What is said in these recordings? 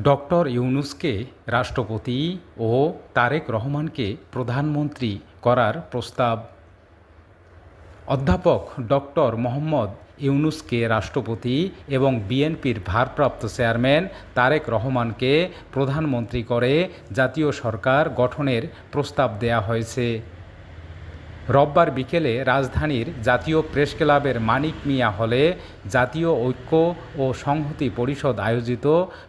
Doctor ইউনুসকে রাষ্ট্রপতি ও তারেক রহমানকে প্রধানমন্ত্রী করার প্রস্তাব। অধ্যাপক ডক্টর মোহাম্মদ ইউনুসকে রাষ্ট্রপতি এবং বিএনপির ভারপ্রাপ্ত চেয়ারম্যান তারেক রহমানকে প্রধানমন্ত্রী করে জাতীয় সরকার গঠনের প্রস্তাব দেয়া হয়েছে। রোববার বিকেলে রাজধানীর জাতীয় প্রেস ক্লাবের মানিক মিয়া হলে জাতীয় ঐক্য ও সংহতি পরিষদ আয়োজিত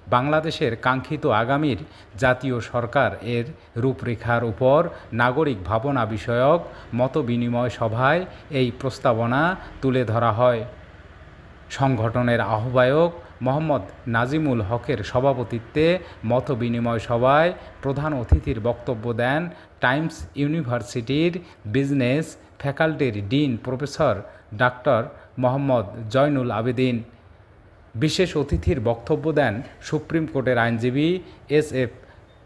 বাংলাদেশের কাঙ্ক্ষিত আগামীর জাতীয় সরকার এর রূপরেখার উপর নাগরিক ভাবনা বিষয়ক মতবিনিময় সভায় এই প্রস্তাবনা তুলে ধরা হয়। সংগঠনের আহ্বায়ক মোহাম্মদ নাজিমুল হকের সভাপতিত্বে মতবিনিময় সভায় প্রধান অতিথির বক্তব্য দেন টাইমস ইউনিভার্সিটির বিজনেস ফ্যাকাল্টির ডিন প্রফেসর ডাক্তার মোহাম্মদ জয়নুল আবেদিন। বিশেষ অতিথির বক্তব্য দেন সুপ্রিম কোর্টের আইনজীবী এস এফ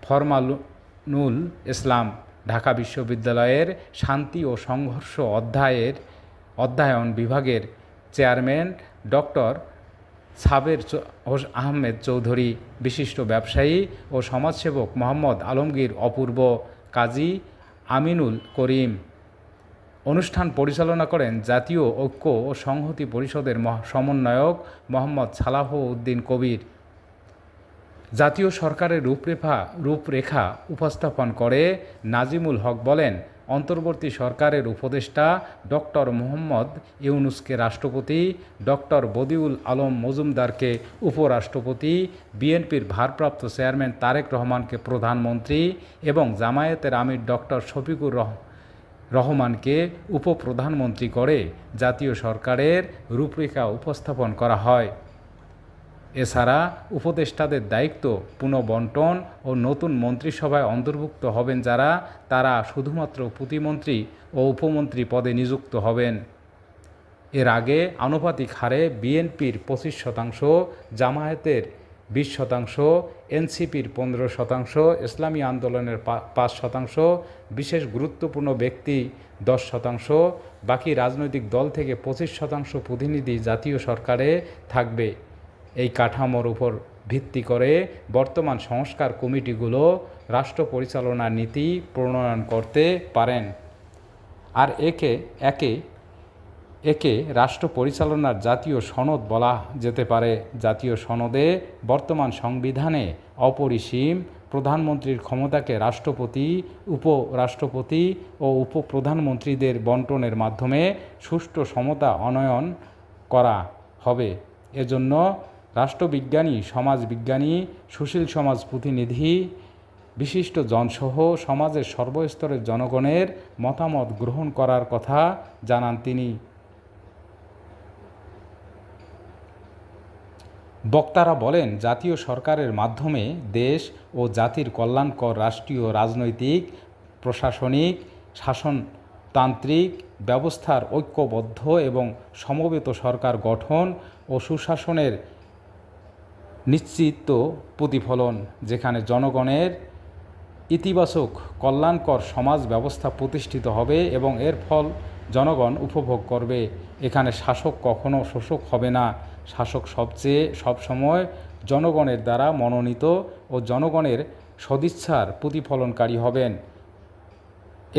ফরমানুল ইসলাম। ঢাকা বিশ্ববিদ্যালয়ের শান্তি ও সংঘর্ষ অধ্যায়ের অধ্যয়ন বিভাগের চেয়ারম্যান ডক্টর সাবের আহমেদ চৌধুরী বিশিষ্ট ব্যবসায়ী ও সমাজসেবক মোহাম্মদ আলমগীর অপূর্ব কাজী আমিনুল করিম। অনুষ্ঠান পরিচালনা করেন জাতীয় ঐক্য ও সংহতি পরিষদের সমন্বয়ক মোহাম্মদ সালাহ উদ্দিন কবির। জাতীয় সরকারের রূপরেখা রূপরেখা উপস্থাপন করে নাজিমুল হক বলেন অন্তর্বর্তী সরকারের উপদেষ্টা ডক্টর মোহাম্মদ ইউনুসকে রাষ্ট্রপতি, ডক্টর বদিউল আলম মজুমদারকে উপরাষ্ট্রপতি, বিএনপির ভারপ্রাপ্ত চেয়ারম্যান তারেক রহমানকে প্রধানমন্ত্রী এবং জামায়াতের আমির ডক্টর শফিকুর রহ, রহমানকে উপপ্রধানমন্ত্রী করে জাতীয় সরকারের রূপরেখা উপস্থাপন করা হয়। এছাড়া উপদেষ্টাদের দায়িত্ব পুনঃবন্টন ও নতুন মন্ত্রিসভায় অন্তর্ভুক্ত হবেন যারা, তারা শুধুমাত্র প্রতিমন্ত্রী ও উপমন্ত্রী পদে নিযুক্ত হবেন। এর আগে আনুপাতিক হারে বিএনপির পঁচিশ শতাংশ, জামায়াতের বিশ শতাংশ, এনসিপির পনেরো শতাংশ, ইসলামী আন্দোলনের পাঁচ শতাংশ, বিশেষ গুরুত্বপূর্ণ ব্যক্তি দশ শতাংশ, বাকি রাজনৈতিক দল থেকে পঁচিশ শতাংশ প্রতিনিধি জাতীয় সরকারে থাকবে। এই কাঠামোর উপর ভিত্তি করে বর্তমান সংস্কার কমিটিগুলো রাষ্ট্র পরিচালনার নীতি প্রণয়ন করতে পারেন। আর একে একে একে রাষ্ট্র পরিচালনার জাতীয় সনদ বলা যেতে পারে। জাতীয় সনদে বর্তমান সংবিধানে অপরিসীম প্রধানমন্ত্রীর ক্ষমতাকে রাষ্ট্রপতি, উপরাষ্ট্রপতি ও উপপ্রধানমন্ত্রীদের বন্টনের মাধ্যমে সুষ্ঠু সমতা অনয়ন করা হবে। এজন্য রাষ্ট্রবিজ্ঞানী, সমাজবিজ্ঞানী, সুশীল সমাজ প্রতিনিধি, বিশিষ্ট জনসহ সমাজের সর্বস্তরের জনগণের মতামত গ্রহণ করার কথা জানান তিনি। বক্তারা বলেন, জাতীয় সরকারের মাধ্যমে দেশ ও জাতির কল্যাণকর রাষ্ট্রীয় রাজনৈতিক, প্রশাসনিক, শাসনতান্ত্রিক ব্যবস্থার ঐক্যবদ্ধ এবং সমবেত সরকার গঠন ও সুশাসনের নিশ্চিত প্রতিফলন, যেখানে জনগণের ইতিবাচক কল্যাণকর সমাজ ব্যবস্থা প্রতিষ্ঠিত হবে এবং এর ফল জনগণ উপভোগ করবে। এখানে শাসক কখনো শোষক হবে না। শাসক সবচেয়ে সবসময় জনগণের দ্বারা মনোনীত ও জনগণের সদিচ্ছার প্রতিফলনকারী হবেন।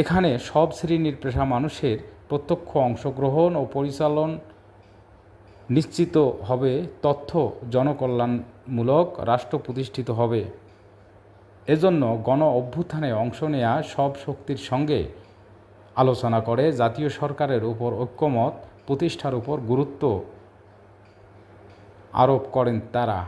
এখানে সব শ্রেণির পেশা মানুষের প্রত্যক্ষ অংশগ্রহণ ও পরিচালন নিশ্চিত হবে তথ্য জনকল্যাণমূলক রাষ্ট্র প্রতিষ্ঠিত হবে। এজন্য গণ অভ্যুত্থানে অংশ নেয়া সব শক্তির সঙ্গে আলোচনা করে জাতীয় সরকারের উপর ঐক্যমত প্রতিষ্ঠার উপর গুরুত্ব আরোপ করেন তারা।